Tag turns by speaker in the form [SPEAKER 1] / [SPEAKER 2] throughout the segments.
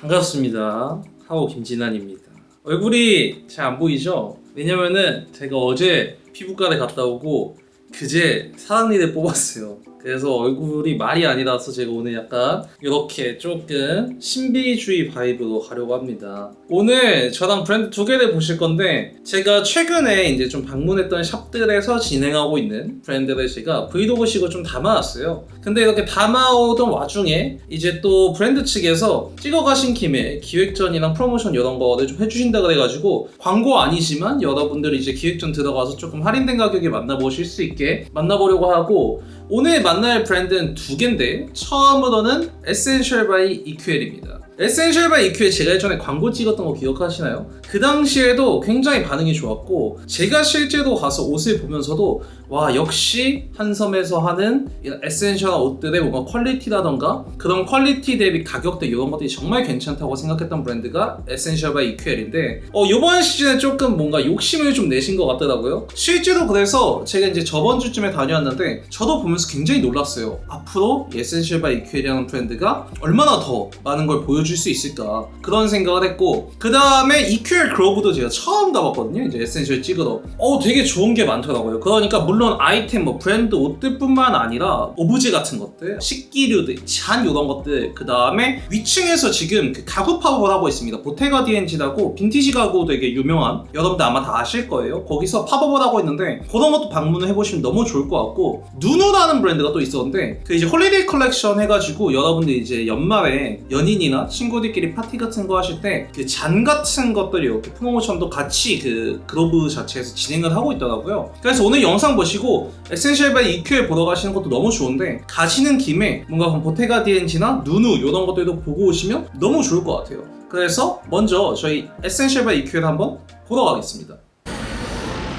[SPEAKER 1] 반갑습니다. 하오 김진환입니다. 얼굴이 잘 안 보이죠? 왜냐면은 제가 어제 피부과를 갔다 오고 그제 사랑니를 뽑았어요. 그래서 얼굴이 말이 아니라서 제가 오늘 약간 이렇게 조금 신비주의 바이브로 가려고 합니다. 오늘 저랑 브랜드 두 개를 보실 건데 제가 최근에 이제 좀 방문했던 샵들에서 진행하고 있는 브랜드를 제가 브이로그식으로 좀 담아왔어요. 근데 이렇게 담아오던 와중에 이제 또 브랜드 측에서 찍어가신 김에 기획전이랑 프로모션 이런 거를 좀 해주신다 그래가지고 광고 아니지만 여러분들이 이제 기획전 들어가서 조금 할인된 가격에 만나보실 수 있게 만나보려고 하고 오늘 만날 브랜드는 두 개인데 처음으로는 에센셜 바이 EQL입니다. 에센셜 바이 EQL 제가 예전에 광고 찍었던 거 기억하시나요? 그 당시에도 굉장히 반응이 좋았고 제가 실제로 가서 옷을 보면서도 와 역시 한섬에서 하는 이런 에센셜한 옷들의 뭔가 퀄리티라던가 그런 퀄리티 대비 가격대 이런 것들이 정말 괜찮다고 생각했던 브랜드가 에센셜 바이 EQL인데 어 이번 시즌에 조금 뭔가 욕심을 좀 내신 것 같더라고요. 실제로 그래서 제가 이제 저번 주쯤에 다녀왔는데 저도 보면서 굉장히 놀랐어요. 앞으로 에센셜 바이 EQL이라는 브랜드가 얼마나 더 많은 걸 보여줄 수 있을까 그런 생각을 했고 그 다음에 EQL 그로브도 제가 처음 가봤거든요. 이제 에센셜 찍으러. 어 되게 좋은 게 많더라고요. 그러니까 물론 아이템 뭐 브랜드 옷들뿐만 아니라 오브제 같은 것들 식기류들 잔 이런 것들 그 다음에 위층에서 지금 그 가구 팝업을 하고 있습니다. 보테가 디엔지라고 빈티지 가구 되게 유명한 여러분들 아마 다 아실 거예요. 거기서 팝업을 하고 있는데 그런 것도 방문을 해보시면 너무 좋을 것 같고 누누라는 브랜드가 또 있었는데 그 이제 홀리데이 컬렉션 해가지고 여러분들 이제 연말에 연인이나 친구들끼리 파티 같은 거 하실 때 그 잔 같은 것들이 이렇게 프로모션도 같이 그 그로브 자체에서 진행을 하고 있더라고요. 그래서 오늘 영상 보시 고 에센셜 바이 EQ에 보러 가시는 것도 너무 좋은데 가시는 김에 뭔가 보테가 디엔지나 누누 이런 것들도 보고 오시면 너무 좋을 것 같아요. 그래서 먼저 저희 에센셜 바이 EQ를 한번 보러 가겠습니다.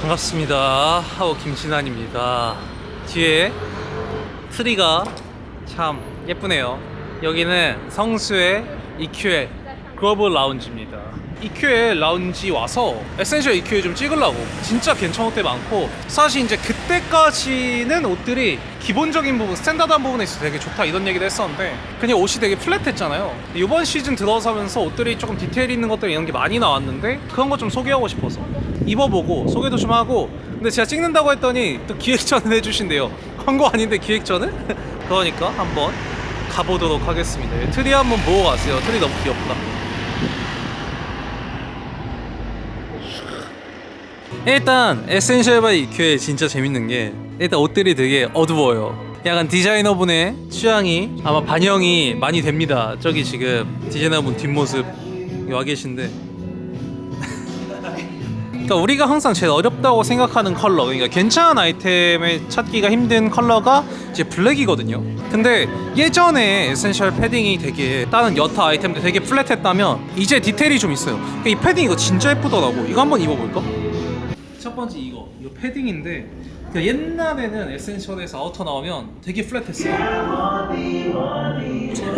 [SPEAKER 1] 반갑습니다. 하오 김진환입니다. 뒤에 트리가 참 예쁘네요. 여기는 성수의 EQL 글로벌 라운지입니다 EQL 라운지 와서 에센셜 EQL 좀 찍으려고. 진짜 괜찮은 옷들 많고. 사실 이제 그때까지는 옷들이 기본적인 부분 스탠다드한 부분에 있어서 되게 좋다 이런 얘기를 했었는데 그냥 옷이 되게 플랫했잖아요. 이번 시즌 들어서면서 옷들이 조금 디테일 있는 것들 이런 게 많이 나왔는데 그런 거 좀 소개하고 싶어서. 입어보고 소개도 좀 하고. 근데 제가 찍는다고 했더니 또 기획전을 해주신대요. 광고 아닌데 기획전을? 그러니까 한번 가보도록 하겠습니다. 트리 한번 보고 가세요. 트리 너무 귀엽다 일단 에센셜 바이 EQ에 진짜 재밌는 게 일단 옷들이 되게 어두워요. 약간 디자이너분의 취향이 아마 반영이 많이 됩니다. 저기 지금 디자이너분 뒷모습 와 계신데. 그러니까 우리가 항상 제일 어렵다고 생각하는 컬러 그러니까 괜찮은 아이템을 찾기가 힘든 컬러가 이제 블랙이거든요. 근데 예전에 에센셜 패딩이 되게 다른 여타 아이템들 되게 플랫했다면 이제 디테일이 좀 있어요. 그러니까 이 패딩 이거 진짜 예쁘더라고. 이거 한번 입어볼까? 첫 번째 이거 이거 패딩인데 그 옛날에는 에센셜에서 아우터 나오면 되게 플랫했어요.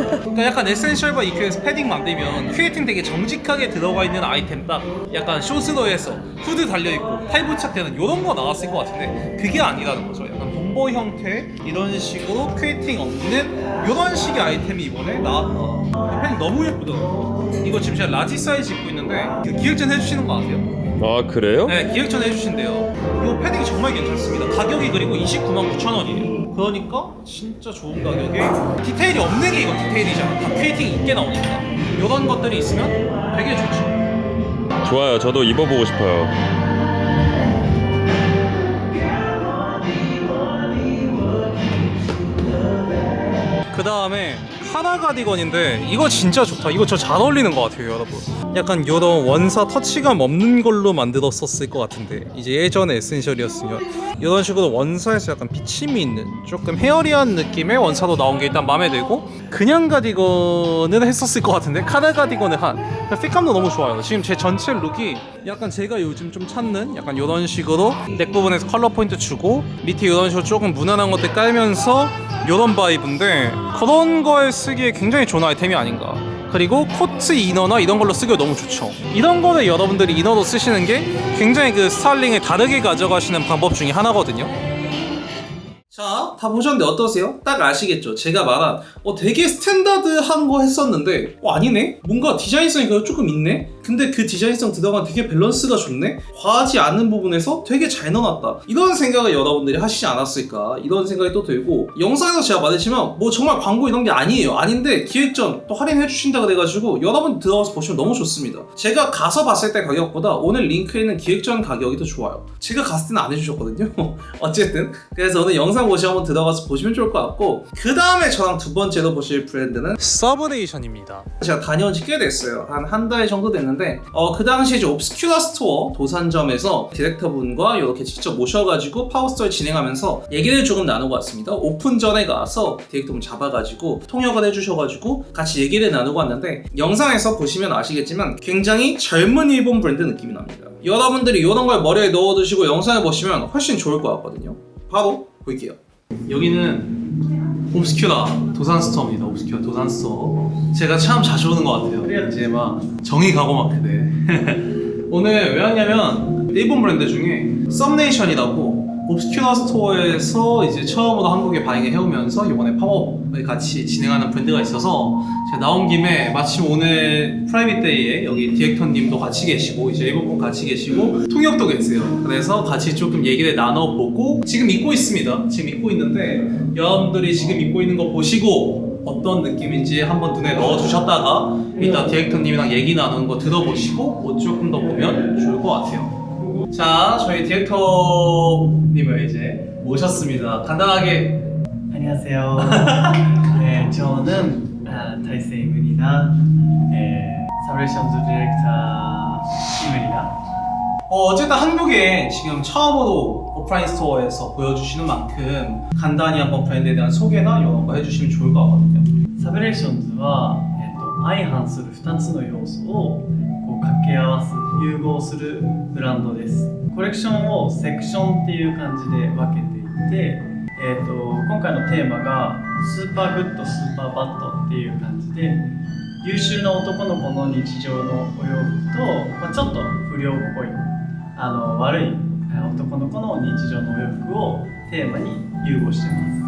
[SPEAKER 1] 그러니까 약간 에센셜과 EQ에서 패딩 만들면 큐에팅 되게 정직하게 들어가 있는 아이템 딱 약간 쇼스더에서 후드 달려 있고 팔 부착 되는 이런 거 나왔을 것 같은데 그게 아니라는 거죠. 약간 bom버 형태 이런 식으로 큐에팅 없는 이런 식의 아이템이 이번에 나왔다. 패딩 너무 예쁘더라고요. 이거 지금 제가 라지 사이즈 입고 있는데 그 기획전 해주시는 거 아세요?
[SPEAKER 2] 아 그래요?
[SPEAKER 1] 네, 기획전 해주신대요. 이 패딩이 정말 괜찮습니다. 가격이 그리고 29만 9천 원이에요. 그러니까 진짜 좋은 가격에 디테일이 없는 게 이거 디테일이잖아. 다 퀘이팅이 있게 나오니까. 이런 것들이 있으면 되게 좋죠.
[SPEAKER 2] 좋아요. 저도 입어보고 싶어요.
[SPEAKER 1] 그 다음에 카라 가디건인데 이거 진짜 좋다. 이거 저 잘 어울리는 것 같아요, 여러분. 약간 이런 원사 터치감 없는 걸로 만들었었을 것 같은데 이제 예전에 에센셜이었으면 이런 식으로 원사에서 약간 비침이 있는 조금 헤어리한 느낌의 원사로 나온 게 일단 마음에 들고 그냥 가디건을 했었을 것 같은데 카라 가디건을 한 핏감도 너무 좋아요. 지금 제 전체 룩이 약간 제가 요즘 좀 찾는 약간 이런 식으로 넥 부분에서 컬러 포인트 주고 밑에 이런 식으로 조금 무난한 것들 깔면서 이런 바이브인데 그런 거에 쓰기에 굉장히 좋은 아이템이 아닌가. 그리고 코트 이너나 이런 걸로 쓰기가 너무 좋죠. 이런 거를 여러분들이 이너로 쓰시는 게 굉장히 그 스타일링을 다르게 가져가시는 방법 중에 하나거든요. 자, 다 보셨는데 어떠세요? 딱 아시겠죠? 제가 말한 어, 되게 스탠다드한 거 했었는데 어, 아니네? 뭔가 디자인성이 조금 있네? 근데 그 디자인성 들어간 되게 밸런스가 좋네? 과하지 않은 부분에서 되게 잘 넣어놨다. 이런 생각을 여러분들이 하시지 않았을까? 이런 생각이 또 들고 영상에서 제가 말했지만 뭐 정말 광고 이런 게 아니에요. 아닌데 기획전 또 할인해 주신다 그래가지고 여러분 들어가서 보시면 너무 좋습니다. 제가 가서 봤을 때 가격보다 오늘 링크에 있는 기획전 가격이 더 좋아요. 제가 갔을 때는 안 해주셨거든요. 어쨌든 그래서 오늘 영상 보시면 한번 들어가서 보시면 좋을 것 같고 그 다음에 저랑 두 번째로 보실 브랜드는 서브네이션입니다. 제가 다녀온 지 꽤 됐어요. 한 한 달 정도 됐는데 어, 그 당시에 이제 옵스큐라 스토어 도산점에서 디렉터분과 이렇게 직접 모셔가지고 파워스토어를 진행하면서 얘기를 조금 나누고 왔습니다. 오픈 전에 가서 디렉터분 잡아가지고 통역을 해주셔가지고 같이 얘기를 나누고 왔는데 영상에서 보시면 아시겠지만 굉장히 젊은 일본 브랜드 느낌이 납니다. 여러분들이 이런 걸 머리에 넣어두시고 영상을 보시면 훨씬 좋을 것 같거든요. 바로 볼게요. 여기는 옵스큐라 도산스토어입니다. 옵스큐라 도산스토어. 제가 참 자주 오는 것 같아요. 이제 막 정이 가고 막 그래. 오늘 왜 왔냐면 일본 브랜드 중에 썸네이션이라고 옵스큐라 스토어에서 이제 처음으로 한국에 발행을 해오면서 이번에 팝업을 같이 진행하는 브랜드가 있어서 제가 나온 김에 마침 오늘 프라이빗 데이에 여기 디렉터님도 같이 계시고 이제 일본 분 같이 계시고 통역도 계세요. 그래서 같이 조금 얘기를 나눠보고 지금 입고 있습니다. 지금 입고 있는데 여러분들이 지금 입고 있는 거 보시고 어떤 느낌인지 한번 눈에 넣어주셨다가 이따 디렉터님이랑 얘기 나누는 거 들어보시고 옷 조금 더 보면 좋을 것 같아요. 자, 저희 디렉터 님을 이제 모셨습니다. 간단하게
[SPEAKER 3] 안녕하세요. 네, 저는 아, 타이세이입니다. 네, 사브레이션즈 디렉터 임입니다.
[SPEAKER 1] 어, 어쨌든 한국에 지금 처음으로 오프라인 스토어에서 보여주시는 만큼 간단히 한번 브랜드에 대한 소개나 이런 거 해주시면 좋을 것 같거든요.
[SPEAKER 3] サブレーションズは、えっと相反する2つの要素をこう 掛け合わす融合するブランドです。コレクションをセクションっていう感じで分けていて、えっと今回のテーマがスーパーグッドスーパーバッドっていう感じで優秀な男の子の日常のお洋服と、まあ、ちょっと不良っぽいあの悪い男の子の日常のお洋服をテーマに融合してます。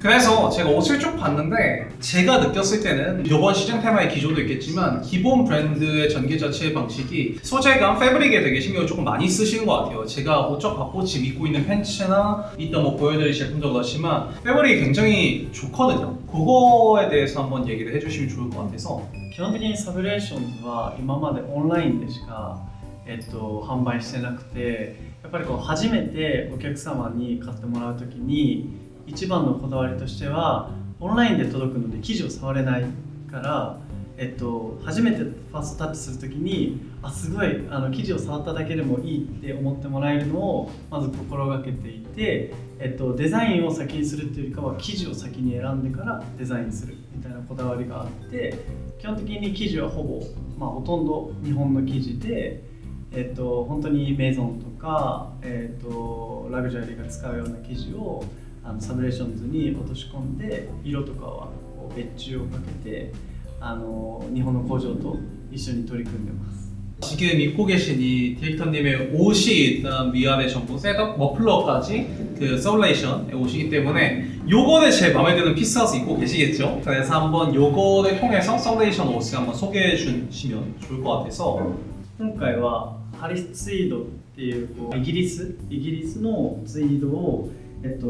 [SPEAKER 1] 그래서 제가 옷을 쭉 봤는데 제가 느꼈을 때는 이번 시즌 테마의 기조도 있겠지만 기본 브랜드의 전개 자체 방식이 소재감, 패브릭에 되게 신경을 조금 많이 쓰시는 것 같아요. 제가 옷 쭉 봤고 지금 입고 있는 팬츠나 이따 뭐 보여드릴 제품도 그렇지만 패브릭이 굉장히 좋거든요. 그거에 대해서 한번 얘기를 해주시면 좋을 것 같아서
[SPEAKER 3] 基本的にサブレーションズは今までオンラインでしか、えっと、販売してなくてやっぱりこう初めてお客様に買ってもらう時に 一番のこだわりとしてはオンラインで届くので生地を触れないから、えっと、初めてファーストタッチする時にあすごいあの生地を触っただけでもいいって思ってもらえるのをまず心がけていて、えっと、デザインを先にするっていうよりかは生地を先に選んでからデザインするみたいなこだわりがあって基本的に生地はほぼ、まあ、ほとんど日本の生地で、えっと、本当にメゾンとか、えっと、ラグジュアリーが使うような生地をあのサブレーションズに落とし込んで色とかはこう別注をかけてあの日本の工場と一緒に取り組んでます
[SPEAKER 1] 지금 입고 계신 이 디렉터님의 옷이 일단 위아래 전부 셋업 머플러까지 그 서블레이션의 옷이기 때문에 요거를 제일 마음에 드는 피스라서 입고 계시겠죠? 그래서 한번 요거를 통해서 서블레이션 옷을 한번 소개해 주시면 좋을 것 같아서
[SPEAKER 3] 今回はハリスツイードっていうこうイギリスイギリスのツイードを、 えっと、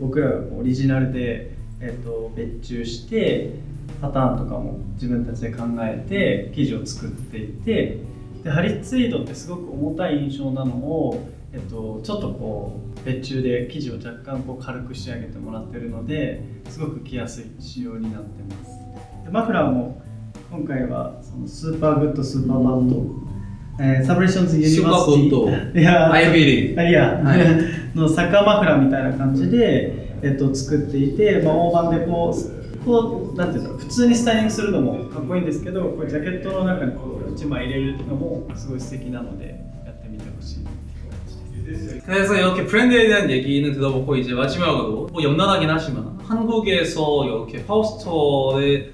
[SPEAKER 3] 僕らがオリジナルで、えっと、別注してパターンとかも自分たちで考えて生地を作っていてでハリツイードってすごく重たい印象なのを、えっと、ちょっとこう別注で生地を若干こう軽く仕上げてもらってるのですごく着やすい仕様になってます。でマフラーも今回はそのスーパーグッドスーパーバッド、えーサブレーションズユニバーシティいや
[SPEAKER 1] 아이비리
[SPEAKER 3] あいや、
[SPEAKER 1] はい
[SPEAKER 3] のサッカーマフラーみたいな感じで、えっと、作っていて、まあ、大判でこうこうなんていうんだろう普通にスタイリングするのもかっこいいんですけどこうジャケットの中にこう1枚入れるのもすごい素敵なのでやってみてほしいっていう感じです
[SPEAKER 1] 그래서 이렇게 브랜드에 대한 얘기는 들어보고 이제 마지막으로 뭐 염나가긴 하지만 한국에서 이렇게 파워스토어를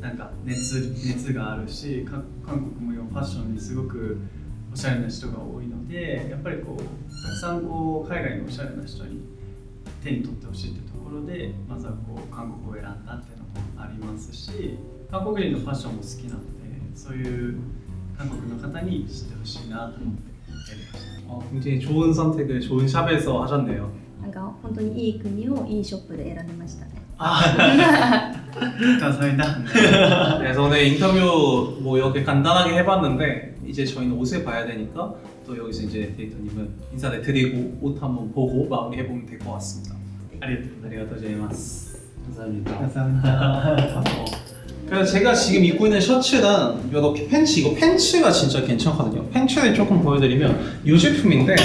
[SPEAKER 3] なんか熱熱があるしか韓国も今ファッションにすごくおしゃれな人が多いのでやっぱりこうたくさんこう海外のおしゃれな人に手に取ってほしいってところでまずはこう韓国を選んだっていうのもありますし韓国人のファッションも好きなのでそういう韓国の方に知ってほしいなと思ってやりました。
[SPEAKER 1] 어, 굉장히 좋은 선택을 좋은 샵에서 하셨네요.
[SPEAKER 4] なんか本当にいい国をいいショップで選びましたね。 아, 네.
[SPEAKER 3] 감사합니다.
[SPEAKER 1] 네, 그래서 오늘 인터뷰 뭐 이렇게 간단하게 해봤는데 이제 저희는 옷을 봐야 되니까 또 여기서 이제 데이터님은 인사를 드리고 옷 한번 보고 마무리해 보면 될 것 같습니다. 아리가토제이마스 감사합니다.
[SPEAKER 3] 감사합니다.
[SPEAKER 1] 그래서 제가 지금 입고 있는 셔츠랑 이렇게 팬츠 이거 팬츠가 진짜 괜찮거든요. 팬츠를 조금 보여드리면 이 제품인데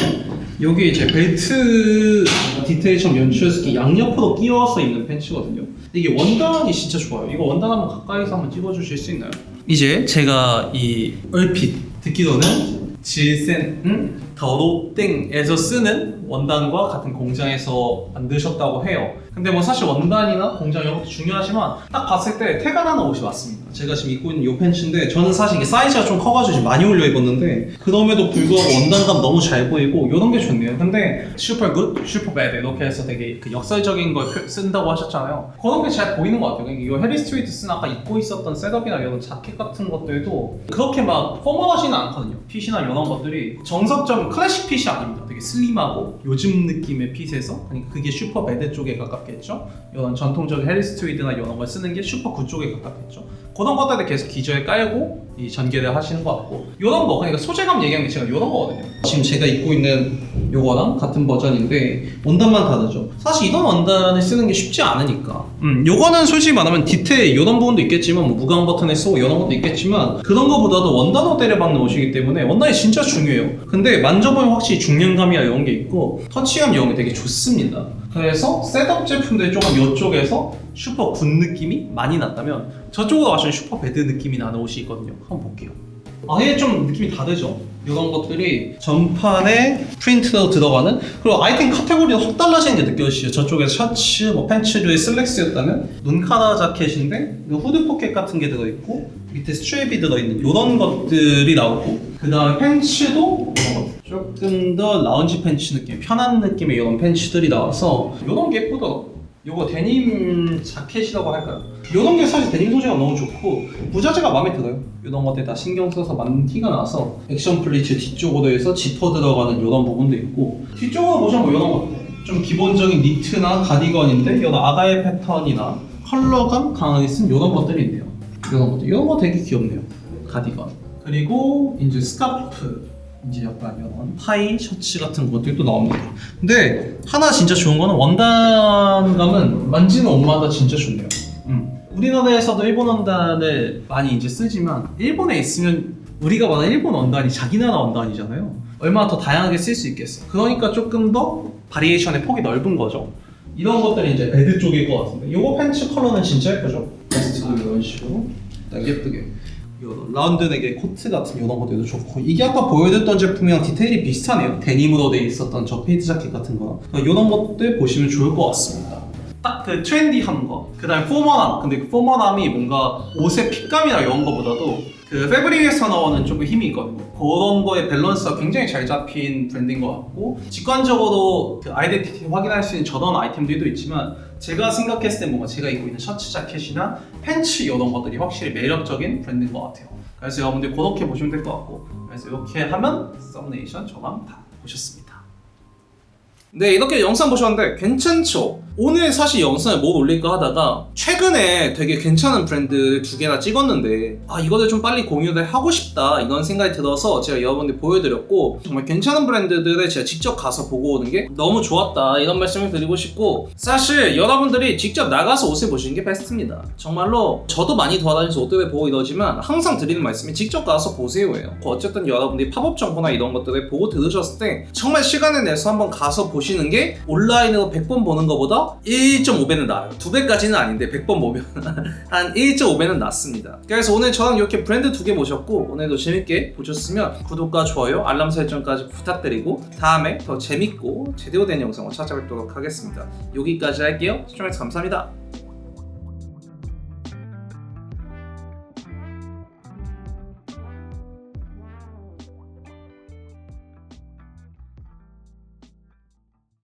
[SPEAKER 1] 여기 이제 벨트 디테일처럼 연출해서 이렇게 양옆으로 끼워서 입는 팬츠거든요. 근데 이게 원단이 진짜 좋아요. 이거 원단 한번 가까이서 한번 찍어주실 수 있나요? 이제 제가 이 얼핏 듣기로는 질센 더로땡에서 쓰는 원단과 같은 공장에서 만드셨다고 해요. 근데 뭐 사실 원단이나 공장 이런 것도 중요하지만 딱 봤을 때 태가 나는 옷이 맞습니다. 제가 지금 입고 있는 이 팬츠인데 저는 사실 이게 사이즈가 좀 커가지고 지금 많이 올려 입었는데 그럼에도 불구하고 원단감 너무 잘 보이고 이런 게 좋네요. 근데 슈퍼 굿, 슈퍼 배드 이렇게 해서 되게 그 역설적인 걸 표- 쓴다고 하셨잖아요. 그런 게 잘 보이는 것 같아요. 그러니까 이 해리 스트리트 쓴 아까 입고 있었던 셋업이나 이런 자켓 같은 것들도 그렇게 막 포멀하지는 않거든요. 핏이나 이런 것들이 정석적 클래식 핏이 아닙니다. 되게 슬림하고 요즘 느낌의 핏에서 그러니까 그게 슈퍼 배드 쪽에 가깝겠죠. 이런 전통적인 해리 스트리트나 이런 걸 쓰는 게 슈퍼 굿 쪽에 가깝겠죠. 그런 것들을 계속 기저에 깔고 이 전개를 하시는 것 같고 이런 거 그러니까 소재감 얘기한 게 제가 이런 거거든요. 지금 제가 입고 있는 요거랑 같은 버전인데 원단만 다르죠. 사실 이런 원단을 쓰는 게 쉽지 않으니까. 음, 요거는 솔직히 말하면 디테일 이런 부분도 있겠지만 뭐 무광 버튼을 쓰고 이런 것도 있겠지만 그런 거보다도 원단 호대를 받는 옷이기 때문에 원단이 진짜 중요해요. 근데 만져보면 확실히 중량감이나 이런 게 있고 터치감 이런 게 되게 좋습니다. 그래서 셋업 제품들 조금 이쪽에서 슈퍼 군 느낌이 많이 났다면 저쪽으로 가시면 슈퍼 배드 느낌이 나는 옷이 있거든요. 한번 볼게요. 아예 좀 느낌이 다르죠. 이런 것들이 전판에 프린트로 들어가는 그리고 아이템 카테고리가 확 달라지는 게 느껴지죠. 저쪽에 셔츠, 뭐 팬츠류의 슬랙스였다면 눈카라 자켓인데 후드 포켓 같은 게 들어있고 밑에 스트랩이 들어있는 이런 것들이 나오고 그 다음에 팬츠도. 조금 더 라운지 팬츠 느낌, 편한 느낌의 이런 팬츠들이 나와서 이런 게 예쁘더라고요. 요거 데님 자켓이라고 할까요? 이런 게 사실 데님 소재가 너무 좋고 부자재가 마음에 들어요. 이런 것들 다 신경 써서 만든 티가 나서 액션 플리츠 뒤쪽으로 해서 지퍼 들어가는 이런 부분도 있고 뒤쪽으로 보시면 뭐 이런 것들 좀 기본적인 니트나 가디건인데 이런 아가의 패턴이나 컬러감 강하게 쓴 이런 것들이 있네요. 이런 것들 이런 거 되게 귀엽네요. 가디건 그리고 이제 스카프 이제 약간 이런 타이 셔츠 같은 것들도 나옵니다. 근데 하나 진짜 좋은 거는 원단감은 만지는 옷마다 진짜 좋네요. 음. 우리나라에서도 일본 원단을 많이 이제 쓰지만 일본에 있으면 우리가 말하는 일본 원단이 자기 나라 원단이잖아요. 얼마나 더 다양하게 쓸 수 있겠어요. 그러니까 조금 더 바리에이션의 폭이 넓은 거죠. 이런 것들이 이제 베드 쪽일 것 같은데 요거 팬츠 컬러는 진짜 예쁘죠? 베스트도 이런 식으로 딱 예쁘게 요 라운드넥의 코트 같은 이런 것들도 좋고 이게 아까 보여드렸던 제품이랑 디테일이 비슷하네요 데님으로 돼 있었던 저 페이드 자켓 같은 거랑 이런 것들 보시면 좋을 것 같습니다 딱 그 트렌디한 거, 그 다음에 포멀함. 근데 그 포멀함이 뭔가 옷의 핏감이나 이런 거보다도 그 패브릭에서 나오는 조금 힘이 있거든요. 그런 거의 밸런스가 굉장히 잘 잡힌 브랜드인 것 같고 직관적으로 그 아이덴티티 확인할 수 있는 저런 아이템들도 있지만 제가 생각했을 때 뭔가 제가 입고 있는 셔츠 자켓이나 팬츠 이런 것들이 확실히 매력적인 브랜드인 것 같아요. 그래서 여러분들 그렇게 보시면 될 것 같고 그래서 이렇게 하면 썸네이션 저만 다 보셨습니다. 네 이렇게 영상 보셨는데 괜찮죠? 오늘 사실 영상을 못 올릴까 하다가 최근에 되게 괜찮은 브랜드 두 개나 찍었는데 아 이거를 좀 빨리 공유를 하고 싶다 이런 생각이 들어서 제가 여러분들 보여드렸고 정말 괜찮은 브랜드들을 제가 직접 가서 보고 오는 게 너무 좋았다 이런 말씀을 드리고 싶고 사실 여러분들이 직접 나가서 옷을 보시는 게 베스트입니다 정말로 저도 많이 돌아다니면서 옷들을 보고 이러지만 항상 드리는 말씀이 직접 가서 보세요예요 어쨌든 여러분들이 팝업 정보나 이런 것들을 보고 들으셨을 때 정말 시간을 내서 한번 가서 보시 는 게 온라인으로 100번 보는 것보다 1.5배는 나아요. 2배까지는 아닌데 100번 보면 한 1.5배는 낫습니다. 그래서 오늘 저랑 이렇게 브랜드 두개 모셨고 오늘도 재밌게 보셨으면 구독과 좋아요, 알람 설정까지 부탁드리고 다음에 더 재밌고 제대로 된 영상을 찾아뵙도록 하겠습니다. 여기까지 할게요. 시청해주셔서 감사합니다.